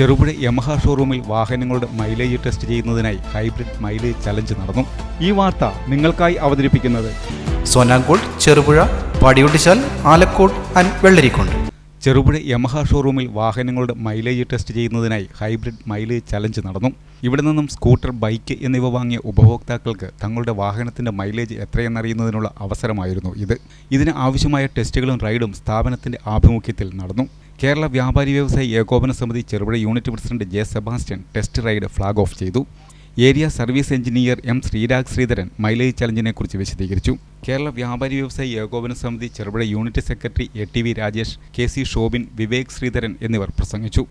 Cherupuzha Yamaha ഷോറൂമിൽ വാഹനങ്ങളുടെ mileage test ചെയ്യുന്നതിനായി ഹൈബ്രിഡ് മൈലേജ് ചലഞ്ച് നടന്നു. ഈ വാർത്ത നിങ്ങൾക്കായി അവതരിപ്പിക്കുന്നത് സോനാങ്കോട് ചെറുപുഴ പടിയുട്ടിച്ചാൽ ആലക്കോട് ആൻഡ് വെള്ളരിക്കുണ്ട്. ചെറുപുഴ യമഹ ഷോറൂമിൽ വാഹനങ്ങളുടെ മൈലേജ് ടെസ്റ്റ് ചെയ്യുന്നതിനായി ഹൈബ്രിഡ് മൈലേജ് ചലഞ്ച് നടന്നു. ഇവിടെ നിന്നും സ്കൂട്ടർ ബൈക്ക് എന്നിവ വാങ്ങിയ ഉപഭോക്താക്കൾക്ക് തങ്ങളുടെ വാഹനത്തിന്റെ മൈലേജ് എത്രയെന്നറിയുന്നതിനുള്ള അവസരമായിരുന്നു ഇത്. ഇതിന് ആവശ്യമായ ടെസ്റ്റുകളും റൈഡും സ്ഥാപനത്തിന്റെ ആഭിമുഖ്യത്തിൽ നടന്നു. കേരള വ്യാപാരി വ്യവസായി ഏകോപന സമിതി Cherupuzha unit president J Sebastian test ride flag off ചെയ്തു. Area service engineer M Sreerag Sreedharan mileage ചലഞ്ചിനെക്കുറിച്ച് വിശദീകരിച്ചു. കേരള വ്യാപാരി വ്യവസായി ഏകോപന സമിതി Cherupuzha unit secretary A T V Rajesh K C Shobin Vivek Sreedharan എന്നിവർ പ്രസംഗിച്ചു.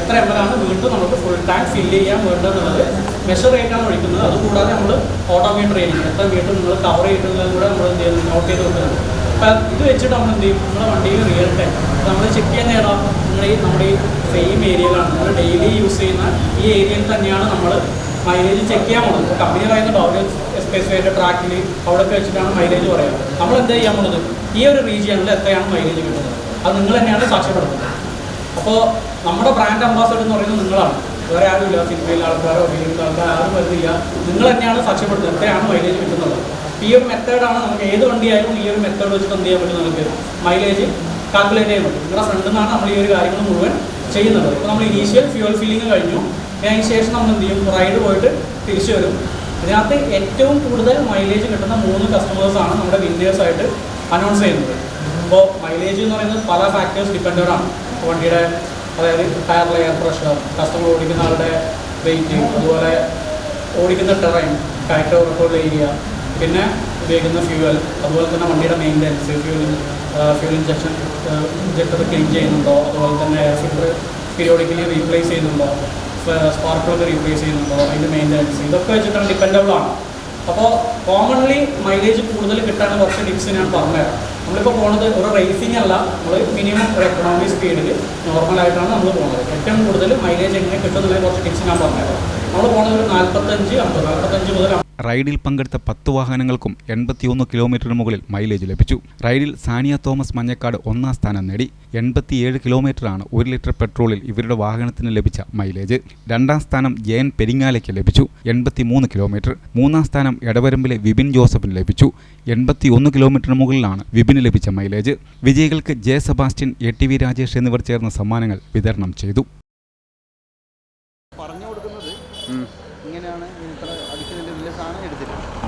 എത്ര എം വീണ്ടും നമുക്ക് ഫുൾ ടാങ്ക് ഫില്ല് ചെയ്യാൻ വേണ്ടതെന്നുള്ളത് മെഷർ ചെയ്തിട്ടാണ് ഒഴിക്കുന്നത്. അതുകൂടാതെ നമ്മൾ ഓട്ടോമീറ്റർ ചെയ്യും എത്ര വീണ്ടും നിങ്ങൾ കവർ ചെയ്തിട്ടുള്ളത് കൂടെ നമ്മൾ നോട്ട് ചെയ്ത് വെക്കുന്നത് അപ്പം ഇത് വെച്ചിട്ട് നമ്മൾ എന്ത് ചെയ്യും? നമ്മുടെ വണ്ടിയിൽ റിയൽ ടൈം നമ്മൾ ചെക്ക് ചെയ്യാൻ നേരം നിങ്ങൾ ഈ നമ്മുടെ ഈ സെയിം ഏരിയയിലാണ് നമ്മൾ ഡെയിലി യൂസ് ചെയ്യുന്ന ഈ ഏരിയയിൽ തന്നെയാണ് നമ്മൾ മൈലേജ് ചെക്ക് ചെയ്യാൻ പോകുന്നത് ഇപ്പോൾ കമ്പനി പറയുന്നുണ്ട് അവർ സ്പെസിഫൈഡ് ട്രാക്കിൽ അവിടെയൊക്കെ വെച്ചിട്ടാണ് മൈലേജ് പറയുന്നത്. നമ്മൾ എന്താ ചെയ്യാൻ പോകുന്നത് ഈ ഒരു റീജിയണിൽ എത്രയാണ് മൈലേജ് കിട്ടുന്നത്? അത് നിങ്ങൾ തന്നെയാണ് സാക്ഷ്യപ്പെടുത്തുന്നത് അപ്പോൾ നമ്മുടെ ബ്രാൻഡ് അംബാസഡർ എന്ന് പറയുന്നത് നിങ്ങളാണ്. വേറെ ആരും ഇല്ല സിനിമയിലെ ആൾക്കാരോ ഫിലിമിലെ ആൾക്കാരോ ആരും വരുന്നില്ല നിങ്ങൾ തന്നെയാണ് സാക്ഷ്യപ്പെടുത്തുന്നത് എത്രയാണ് മൈലേജ് കിട്ടുന്നത്? ഈ ഒരു മെത്തേഡാണ് നമുക്ക് ഏത് വണ്ടിയായാലും ഈ ഒരു മെത്തേഡ് വെച്ചിട്ട് എന്ത് ചെയ്യാൻ പറ്റും നമുക്ക്? മൈലേജ് കാൽക്കുലേറ്റ് ചെയ്യാൻ പറ്റും. നിങ്ങളുടെ ഫ്രണ്ടിൽ നിന്നാണ് നമ്മൾ ഈ ഒരു കാര്യങ്ങൾ മുഴുവൻ ചെയ്യുന്നത്. ഇപ്പോൾ നമ്മൾ ഇനീഷ്യൽ ഫ്യൂൽ ഫില്ലിങ് കഴിഞ്ഞു. അതിന് ശേഷം നമ്മൾ എന്ത് ചെയ്യും? റൈഡ് പോയിട്ട് തിരിച്ചു വരും. ഇതിനകത്ത് ഏറ്റവും കൂടുതൽ മൈലേജ് കിട്ടുന്ന മൂന്ന് കസ്റ്റമേഴ്സാണ് നമ്മുടെ വിന്നേഴ്സായിട്ട് അനൗൺസ് ചെയ്യുന്നത്. അപ്പോൾ മൈലേജ് എന്ന് പറയുന്നത് പല ഫാക്ടേഴ്സ് ഡിപ്പെൻഡഡ് ആണ്. വണ്ടിയുടെ അതായത് ടയർ ലെയർ പ്രഷർ കസ്റ്റമർ ഓടിക്കുന്ന ആളുടെ വെയിറ്റ് അതുപോലെ ഓടിക്കുന്ന ടെറൈൻ കയറ്റ റെക്കോർഡ് ഏരിയ പിന്നെ ഉപയോഗിക്കുന്ന ഫ്യൂവൽ അതുപോലെ തന്നെ വണ്ടിയുടെ maintenance fuel fuel injection injector clean ചെയ്യുന്നുണ്ടോ? അതുപോലെ തന്നെ എയർ ഫിൽറ്റർ പീരിയോഡിക്കലി റീപ്ലേസ് ചെയ്യുന്നുണ്ടോ? സ്പാർക്കിളൊക്കെ റീപ്ലേസ് ചെയ്യുന്നുണ്ടോ? അതിന്റെ മെയിന്റെനൻസ് ഇതൊക്കെ വെച്ചിട്ടാണ് ഡിപ്പെൻഡബിൾ ആണ്. അപ്പോൾ കോമൺലി മൈലേജ് കൂടുതൽ കിട്ടാൻ കുറച്ച് ടിപ്സ് ഞാൻ പറഞ്ഞുതരാം. നമ്മളിപ്പോൾ പോകുന്നത് ഒരു റേസിംഗ് അല്ല നമ്മൾ മിനിമം ഒരു എക്കണോമി സ്പീഡിൽ നോർമലായിട്ടാണ് നമ്മൾ പോകുന്നത് ഏറ്റവും കൂടുതൽ മൈലേജ് എങ്ങനെ കിട്ടുന്നുള്ള കുറച്ച് ടിപ്സ് ഞാൻ പറഞ്ഞുതരാം. നമ്മൾ പോകുന്നത് ഒരു നാൽപ്പത്തഞ്ച് അമ്പത് നാൽപ്പത്തഞ്ച് മുതൽ റൈഡിൽ പങ്കെടുത്ത പത്ത് വാഹനങ്ങൾക്കും എൺപത്തിയൊന്ന് കിലോമീറ്ററിന് മുകളിൽ മൈലേജ് ലഭിച്ചു. റൈഡിൽ സാനിയ തോമസ് മഞ്ഞക്കാട് ഒന്നാം സ്ഥാനം നേടി. എൺപത്തിയേഴ് കിലോമീറ്ററാണ് ഒരു ലിറ്റർ പെട്രോളിൽ ഇവരുടെ വാഹനത്തിന് ലഭിച്ച മൈലേജ്. രണ്ടാം സ്ഥാനം ജയൻ പെരിങ്ങാലയ്ക്ക് ലഭിച്ചു. എൺപത്തിമൂന്ന് കിലോമീറ്റർ. മൂന്നാം സ്ഥാനം എടവരമ്പിലെ വിപിൻ ജോസഫിന് ലഭിച്ചു. എൺപത്തിയൊന്ന് കിലോമീറ്ററിന് മുകളിലാണ് വിപിന് ലഭിച്ച മൈലേജ്. വിജയികൾക്ക് J Sebastian A T V Rajesh എന്നിവർ ചേർന്ന സമ്മാനങ്ങൾ വിതരണം ചെയ്തു. അടിക്കുന്നതിൻ്റെ വലിയ സാധനം എടുത്തിട്ട്